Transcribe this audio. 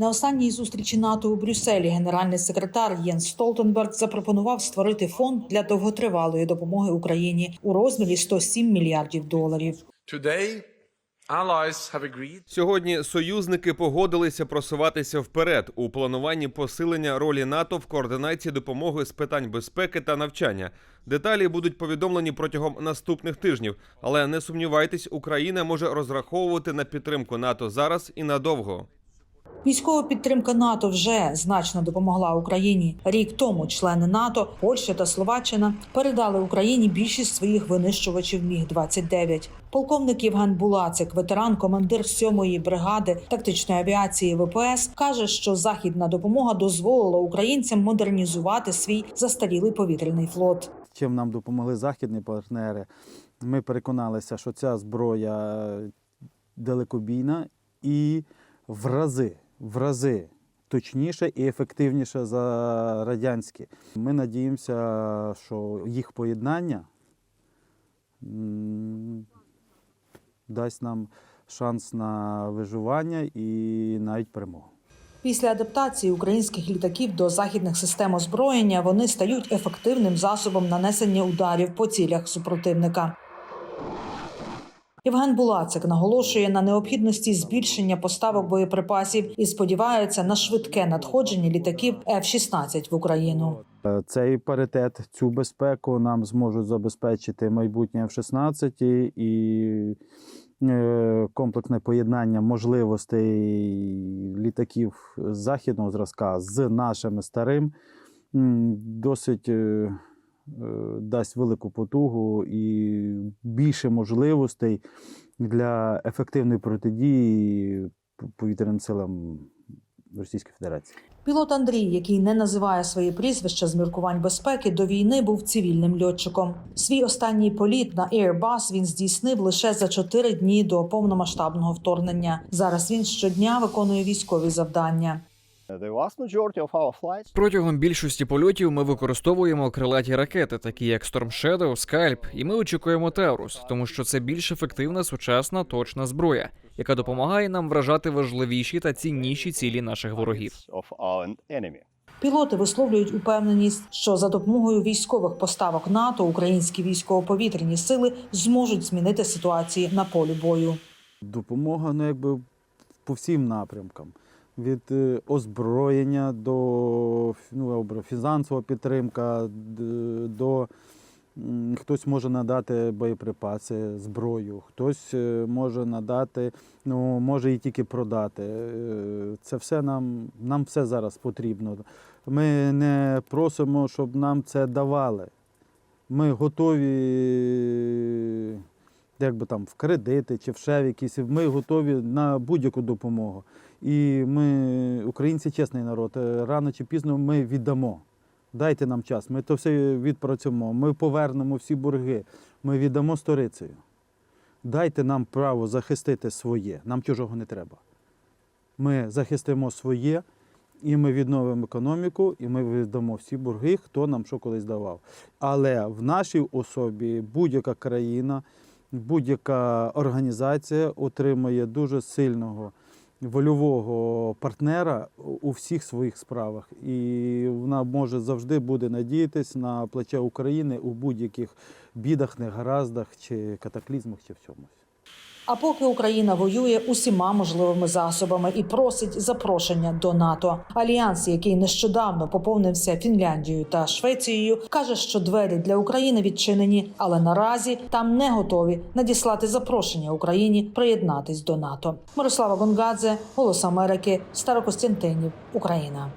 На останній зустрічі НАТО у Брюсселі генеральний секретар Єнс Столтенберг запропонував створити фонд для довготривалої допомоги Україні у розмірі 107 мільярдів доларів. Сьогодні союзники погодилися просуватися вперед у плануванні посилення ролі НАТО в координації допомоги з питань безпеки та навчання. Деталі будуть повідомлені протягом наступних тижнів, але не сумнівайтесь, Україна може розраховувати на підтримку НАТО зараз і надовго. Військова підтримка НАТО вже значно допомогла Україні. Рік тому члени НАТО, Польща та Словаччина передали Україні більшість своїх винищувачів Міг 29 Полковник Євген Булацик, ветеран, командир 7-ї бригади тактичної авіації ВПС, каже, що західна допомога дозволила українцям модернізувати свій застарілий повітряний флот. чим нам допомогли західні партнери. Ми переконалися, що ця зброя далекобійна і в рази, в рази точніша і ефективніша за радянські. Ми надіємося, що їх поєднання дасть нам шанс на виживання і навіть перемогу. Після адаптації українських літаків до західних систем озброєння вони стають ефективним засобом нанесення ударів по цілях супротивника. Євген Булацик наголошує на необхідності збільшення поставок боєприпасів і сподівається на швидке надходження літаків F-16 в Україну. Е, Цей паритет, цю безпеку нам зможуть забезпечити майбутнє F-16 і е, комплексне поєднання можливостей літаків західного зразка з нашими старим досить е, дасть велику потугу і більше можливостей для ефективної протидії повітряним силам Російської Федерації. Пілот Андрій, який не називає своє прізвище з міркувань безпеки, до війни був цивільним льотчиком. Свій останній політ на Airbus він здійснив лише за чотири дні до повномасштабного вторгнення. Зараз він щодня виконує військові завдання. Протягом більшості польотів ми використовуємо крилаті ракети, такі як Storm Shadow, Scalp, і ми очікуємо Таурус, тому що це більш ефективна сучасна точна зброя, яка допомагає нам вражати важливіші та цінніші цілі наших ворогів. Пілоти висловлюють упевненість, що за допомогою військових поставок НАТО українські військово-повітряні сили зможуть змінити ситуації на полі бою. Допомога ну, якби по всім напрямкам. Від е, озброєння до ну, фінансова підтримка, до хтось може надати боєприпаси, зброю, хтось е, може надати, ну може і тільки продати. Е, Це все нам, нам все зараз потрібно. Ми не просимо, щоб нам це давали. Ми готові як би там в кредити чи в ще якісь. Ми готові на будь-яку допомогу. І ми, українці, чесний народ, е, рано чи пізно ми віддамо. Дайте нам час, ми то все відпрацюємо, ми повернемо всі борги, ми віддамо сторицею. Дайте нам право захистити своє, нам чужого не треба. Ми захистимо своє, і ми відновимо економіку, і ми віддамо всі борги, хто нам що колись давав. Але в нашій особі будь-яка країна, будь-яка організація отримує дуже сильного вольового партнера у всіх своїх справах. І вона може завжди буде надіятись на плече України у будь-яких бідах, негараздах чи катаклізмах, чи в чомусь. А поки Україна воює усіма можливими засобами і просить запрошення до НАТО. Альянс, який нещодавно поповнився Фінляндією та Швецією, каже, що двері для України відчинені, але наразі там не готові надіслати запрошення Україні приєднатись до НАТО. Мирослава Гонгадзе, Голос Америки, Старокостянтинів, Україна.